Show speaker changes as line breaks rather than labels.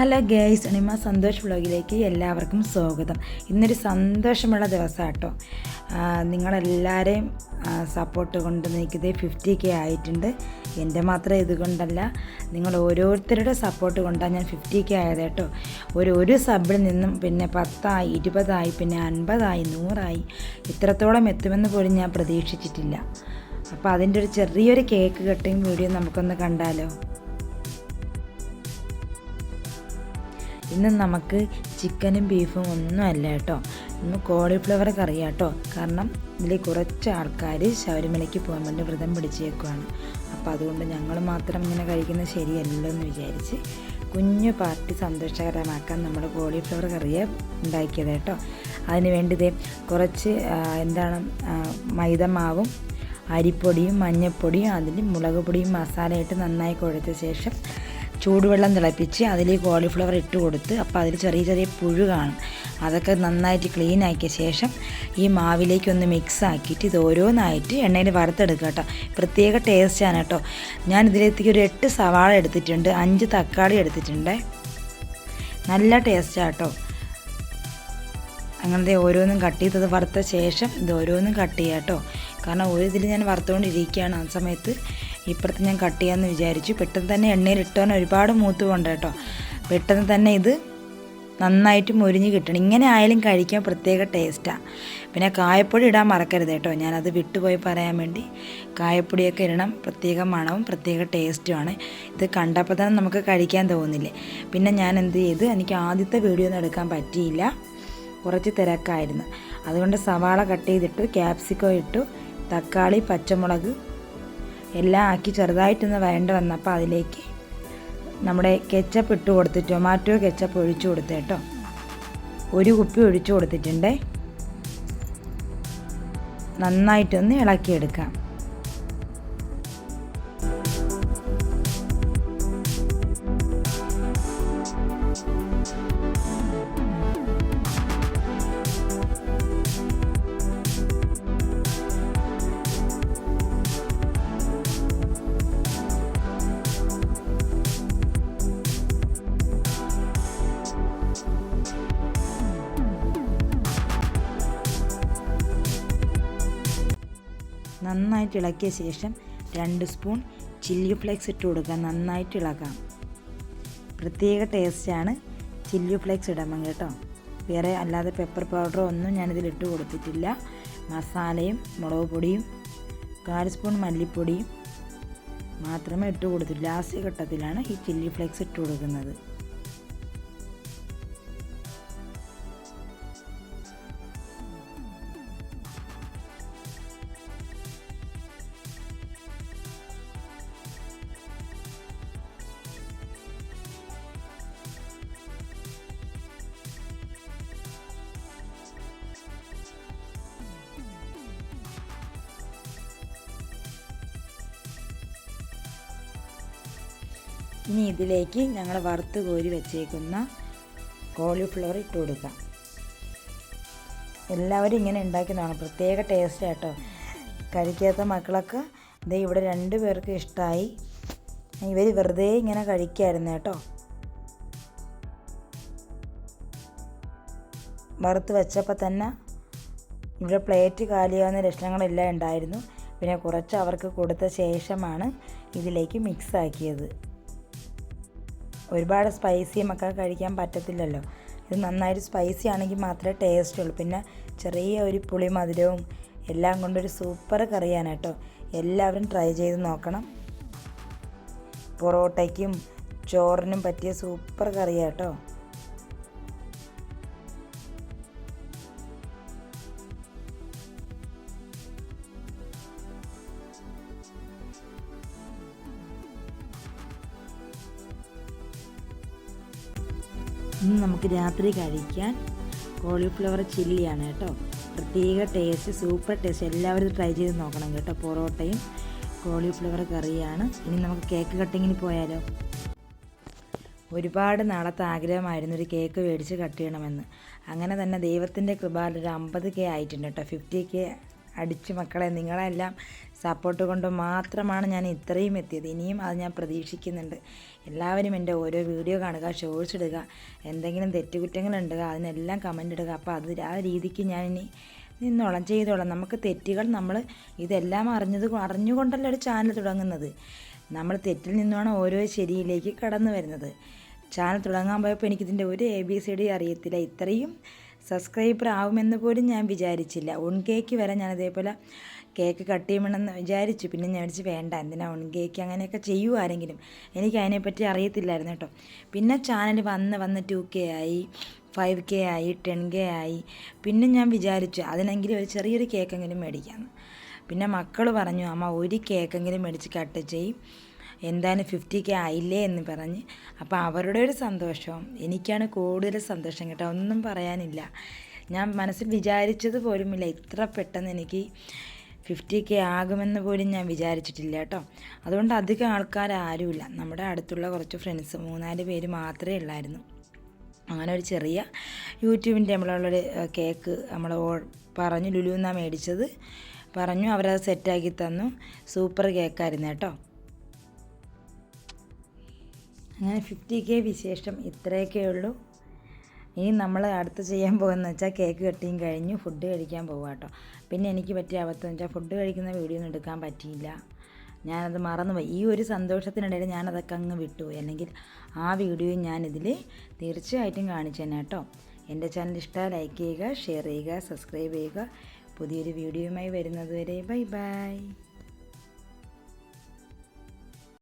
Hello guys അണിമ Santhosh വ്ളോഗിലേക്ക് എല്ലാവർക്കും സ്വാഗതം. ഇന്നൊരു സന്തോഷമുള്ള ദിവസം കേട്ടോ നിങ്ങളെല്ലാവരെയും സപ്പോർട്ട് കൊണ്ട് നിൽക്കുന്നത് ഫിഫ്റ്റി കെ ആയിട്ടുണ്ട്. എന്റെ മാത്രം ഇതുകൊണ്ടല്ല നിങ്ങൾ ഓരോരുത്തരുടെ സപ്പോർട്ട് കൊണ്ടാണ് ഞാൻ ഫിഫ്റ്റി കെ ആയത് കേട്ടോ. ഒരു ഒരു സബിൽ നിന്നും പിന്നെ പത്തായി ഇരുപതായി പിന്നെ അൻപതായി നൂറായി ഇത്രത്തോളം എത്തുമെന്ന് പോലും ഞാൻ പ്രതീക്ഷിച്ചിട്ടില്ല. അപ്പോൾ അതിന്റെ ഒരു ചെറിയൊരു കേക്ക് കട്ടിങ് വീഡിയോ നമുക്കൊന്ന് കണ്ടാലോ? ഇന്ന് നമുക്ക് ചിക്കനും ബീഫും ഒന്നും അല്ല കേട്ടോ. ഇന്ന് കോളിഫ്ലവർ കറി കേട്ടോ കാരണം ഇതിൽ കുറച്ച് ആൾക്കാർ ശബരിമലയ്ക്ക് പോകാൻ വേണ്ടി വ്രതം പിടിച്ചേക്കുവാണ്. അപ്പോൾ അതുകൊണ്ട് ഞങ്ങൾ മാത്രം ഇങ്ങനെ കഴിക്കുന്നത് ശരിയല്ലല്ലോ എന്ന് വിചാരിച്ച് കുഞ്ഞു പാർട്ടി സന്തോഷകരമാക്കാൻ നമ്മൾ കോളിഫ്ലവർ കറിയെ ഉണ്ടാക്കിയത് കേട്ടോ. അതിന് വേണ്ടി ഇതേ കുറച്ച് എന്താണ് മൈദമാവും അരിപ്പൊടിയും മഞ്ഞൾപ്പൊടിയും അതിൽ മുളക് പൊടിയും മസാലയിട്ട് നന്നായി കുഴച്ച ശേഷം ചൂടുവെള്ളം തിളപ്പിച്ച് അതിൽ കോളിഫ്ലവർ ഇട്ട് കൊടുത്ത് അപ്പോൾ അതിൽ ചെറിയ ചെറിയ പുഴു കാണും. അതൊക്കെ നന്നായിട്ട് ക്ലീൻ ആക്കിയ ശേഷം ഈ മാവിലേക്കൊന്ന് മിക്സ് ആക്കിയിട്ട് ഇത് ഓരോന്നായിട്ട് എണ്ണയിൽ വറുത്തെടുക്കുക കേട്ടോ. പ്രത്യേക ടേസ്റ്റാണ് കേട്ടോ. ഞാൻ ഇതിലേക്ക് ഒരു എട്ട് സവാള എടുത്തിട്ടുണ്ട്. അഞ്ച് തക്കാളി എടുത്തിട്ടുണ്ട്. നല്ല ടേസ്റ്റാണ് കേട്ടോ. അങ്ങനത്തെ ഓരോന്നും കട്ട് ചെയ്തത് വറുത്ത ശേഷം ഇത് ഓരോന്നും കട്ട് ചെയ്യാം കേട്ടോ. കാരണം ഒരു ഇതിൽ ഞാൻ വറുത്തുകൊണ്ടിരിക്കുകയാണ് ആ സമയത്ത്. ഇപ്പുറത്ത് ഞാൻ കട്ട് ചെയ്യാമെന്ന് വിചാരിച്ചു. പെട്ടെന്ന് തന്നെ എണ്ണയിൽ ഇട്ടാൻ ഒരുപാട് മൂത്ത് കൊണ്ട് കേട്ടോ. പെട്ടെന്ന് തന്നെ ഇത് നന്നായിട്ട് മുരിഞ്ഞ് കിട്ടണം. ഇങ്ങനെ ആയാലും കഴിക്കാൻ പ്രത്യേക ടേസ്റ്റാണ് പിന്നെ കായപ്പൊടി ഇടാൻ മറക്കരുത് കേട്ടോ. ഞാനത് വിട്ടുപോയി പറയാൻ വേണ്ടി. കായപ്പൊടിയൊക്കെ ഇടണം. പ്രത്യേക മണവും പ്രത്യേക ടേസ്റ്റുമാണ് ഇത് കണ്ടപ്പോൾ തന്നെ നമുക്ക് കഴിക്കാൻ തോന്നില്ലേ. പിന്നെ ഞാൻ എന്ത് ചെയ്ത്? എനിക്ക് ആദ്യത്തെ വീഡിയോ ഒന്നും എടുക്കാൻ പറ്റിയില്ല. കുറച്ച് തിരക്കായിരുന്നു. അതുകൊണ്ട് സവാള കട്ട് ചെയ്തിട്ടു ക്യാപ്സിക്കോ ഇട്ടു. തക്കാളി പച്ചമുളക് എല്ലാം ആക്കി ചെറുതായിട്ടൊന്ന് വരേണ്ടി വന്നപ്പോൾ അതിലേക്ക് നമ്മുടെ കെച്ചപ്പ് ഇട്ട് കൊടുത്ത് ടൊമാറ്റോ കെച്ചപ്പ് ഒഴിച്ചു കൊടുത്ത് കേട്ടോ. ഒരു കുപ്പി ഒഴിച്ചു കൊടുത്തിട്ടുണ്ട്. നന്നായിട്ടൊന്ന് ഇളക്കിയെടുക്കാം. നന്നായിട്ട് ഇളക്കിയ ശേഷം രണ്ട് സ്പൂൺ ചില്ലി ഫ്ലേക്സ് ഇട്ട് കൊടുക്കുക. നന്നായിട്ട് ഇളക്കാം. പ്രത്യേക ടേസ്റ്റാണ് ചില്ലി ഫ്ലേക്സ് ഇടണം കേട്ടോ. വേറെ അല്ലാതെ പെപ്പർ പൗഡറോ ഒന്നും ഞാനിതിൽ ഇട്ട് കൊടുത്തിട്ടില്ല. മസാലയും മുളക് പൊടിയും കാൽ സ്പൂൺ മല്ലിപ്പൊടിയും മാത്രമേ ഇട്ട് കൊടുത്തിട്ടുള്ളൂ. ലാസ്റ്റ് ഘട്ടത്തിലാണ് ഈ ചില്ലി ഫ്ലേക്സ് ഇട്ട് കൊടുക്കുന്നത്. ഇനി ഇതിലേക്ക് ഞങ്ങൾ വറുത്ത് കോരി വെച്ചേക്കുന്ന കോളിഫ്ലവർ ഇട്ട് കൊടുക്കാം. എല്ലാവരും ഇങ്ങനെ ഉണ്ടാക്കുന്നതാണ് പ്രത്യേക ടേസ്റ്റ് കേട്ടോ കഴിക്കാത്ത മക്കളൊക്കെ ഇത് ഇവിടെ രണ്ട് പേർക്ക് ഇഷ്ടമായി ഇവർ വെറുതെ ഇങ്ങനെ കഴിക്കായിരുന്നു കേട്ടോ. വറുത്ത് വെച്ചപ്പോൾ തന്നെ ഇവിടെ പ്ലേറ്റ് കാലിയാവുന്ന ലക്ഷണങ്ങളെല്ലാം ഉണ്ടായിരുന്നു. പിന്നെ കുറച്ച് അവർക്ക് കൊടുത്ത ശേഷമാണ് ഇതിലേക്ക് മിക്സ് ആക്കിയത്. ഒരുപാട് സ്പൈസി ഒക്കെ കഴിക്കാൻ പറ്റത്തില്ലല്ലോ. ഇത് നന്നായിട്ട് സ്പൈസി ആണെങ്കിൽ മാത്രമേ ടേസ്റ്റ് ഉള്ളൂ. പിന്നെ ചെറിയ ഒരു പുളി മധുരവും എല്ലാം കൊണ്ടൊരു സൂപ്പർ കറിയാണ് കേട്ടോ. എല്ലാവരും ട്രൈ ചെയ്ത് നോക്കണം. പൊറോട്ടയ്ക്കും ചോറിനും പറ്റിയ സൂപ്പർ കറിയാണ് ഇന്ന് നമുക്ക് രാത്രി കഴിക്കാൻ കോളിഫ്ലവർ ചില്ലിയാണ് കേട്ടോ. പ്രത്യേക ടേസ്റ്റ് സൂപ്പർ ടേസ്റ്റ് എല്ലാവരും ട്രൈ ചെയ്ത് നോക്കണം കേട്ടോ. പൊറോട്ടയും കോളിഫ്ലവർ കറിയാണ്. ഇനി നമുക്ക് കേക്ക് കട്ടിങ്ങിന് പോയാലോ? ഒരുപാട് നാളത്തെ ആഗ്രഹമായിരുന്നു ഒരു കേക്ക് മേടിച്ച് കട്ട് ചെയ്യണമെന്ന്. അങ്ങനെ തന്നെ ദൈവത്തിന്റെ കൃപാലൊരു ഒരു അമ്പത് കെ ആയിട്ടുണ്ട് കേട്ടോ. ഫിഫ്റ്റി കെ അടിച്ച് മക്കളെ നിങ്ങളെല്ലാം സപ്പോർട്ട് കൊണ്ട് മാത്രമാണ് ഞാൻ ഇത്രയും എത്തിയത്. ഇനിയും അത് ഞാൻ പ്രതീക്ഷിക്കുന്നുണ്ട്. എല്ലാവരും എന്റെ ഓരോ വീഡിയോ കാണുക ഷോർട്സ് ഇടുക എന്തെങ്കിലും തെറ്റുകുറ്റങ്ങളുണ്ടുക അതിനെല്ലാം കമന്റ് ഇടുക. അപ്പോൾ അത് ആ രീതിക്ക് ഞാൻ ഇനി നിന്നോളം ചെയ്തോളാം. നമുക്ക് തെറ്റുകൾ നമ്മൾ ഇതെല്ലാം അറിഞ്ഞത് അറിഞ്ഞുകൊണ്ടല്ല ഒരു ചാനൽ തുടങ്ങുന്നത്. നമ്മൾ തെറ്റിൽ നിന്നുമാണ് ഓരോ ശരിയിലേക്ക് കടന്നു വരുന്നത്. ചാനൽ തുടങ്ങാൻ പോയപ്പോൾ എനിക്കിതിന്റെ ഒരു എ ബി സി ഡി അറിയത്തില്ല. ഇത്രയും സബ്സ്ക്രൈബർ ആവുമെന്ന് പോലും ഞാൻ വിചാരിച്ചില്ല. ഉൺ കേക്ക് വരെ ഞാൻ അതേപോലെ കേക്ക് കട്ട് ചെയ്യണമെന്ന് വിചാരിച്ചു. പിന്നെ ഞാൻ വിളിച്ച് വേണ്ട എന്തിനാ ഉൺ കേക്ക് അങ്ങനെയൊക്കെ ചെയ്യുമോ ആരെങ്കിലും? എനിക്ക് അതിനെപ്പറ്റി അറിയത്തില്ലായിരുന്നു കേട്ടോ. പിന്നെ ചാനൽ വന്ന് വന്ന് ടു കെ ആയി ഫൈവ് കെ ആയി ടെൻ കെ ആയി. പിന്നെ ഞാൻ വിചാരിച്ചു അതിനെങ്കിലും ഒരു ചെറിയൊരു കേക്കെങ്കിലും മേടിക്കാമെന്ന് പിന്നെ മക്കൾ പറഞ്ഞു അമ്മ ഒരു കേക്കെങ്കിലും മേടിച്ച് കട്ട് ചെയ്യും. എന്തായാലും ഫിഫ്റ്റി കെ ആയില്ലേ എന്ന് പറഞ്ഞ്. അപ്പോൾ അവരുടെ ഒരു സന്തോഷം. എനിക്കാണ് കൂടുതൽ സന്തോഷം കേട്ടോ. ഒന്നും പറയാനില്ല. ഞാൻ മനസ്സിൽ വിചാരിച്ചത് പോലുമില്ല. ഇത്ര പെട്ടെന്ന് എനിക്ക് ഫിഫ്റ്റി കെ ആകുമെന്ന് പോലും ഞാൻ വിചാരിച്ചിട്ടില്ല കേട്ടോ. അതുകൊണ്ട് അധികം ആൾക്കാർ ആരുമില്ല. നമ്മുടെ അടുത്തുള്ള കുറച്ച് ഫ്രണ്ട്സ് മൂന്നാൽ പേര് മാത്രമേ ഉള്ളായിരുന്നു. അങ്ങനെ ഒരു ചെറിയ യൂട്യൂബിന്റെ നമ്മളുള്ളൊരു കേക്ക് നമ്മൾ പറഞ്ഞു ലുലു എന്നാണ് മേടിച്ചത്. പറഞ്ഞു അവരത് സെറ്റാക്കി തന്നു. സൂപ്പർ കേക്കായിരുന്നു കേട്ടോ. അങ്ങനെ ഫിഫ്റ്റി കെ വിശേഷം ഇത്രയൊക്കെ ഉള്ളൂ. ഇനി നമ്മൾ അടുത്ത് ചെയ്യാൻ പോകുന്ന വെച്ചാൽ കേക്ക് കട്ടിങ് കഴിഞ്ഞു ഫുഡ് കഴിക്കാൻ പോകുക കേട്ടോ പിന്നെ എനിക്ക് പറ്റിയ അബദ്ധം വെച്ചാൽ ഫുഡ് കഴിക്കുന്ന വീഡിയോ ഒന്നും എടുക്കാൻ പറ്റിയില്ല. ഞാനത് മറന്നുപോയി ഈ ഒരു സന്തോഷത്തിനിടയിൽ ഞാനതൊക്കെ അങ്ങ് വിട്ടുപോയി അല്ലെങ്കിൽ ആ വീഡിയോ ഞാനിതിൽ തീർച്ചയായിട്ടും കാണിച്ചു തന്നെ കേട്ടോ എന്റെ ചാനൽ ഇഷ്ടമായി ലൈക്ക് ചെയ്യുക ഷെയർ ചെയ്യുക സബ്സ്ക്രൈബ് ചെയ്യുക. പുതിയൊരു വീഡിയോയുമായി വരുന്നതുവരെ ബൈ ബൈ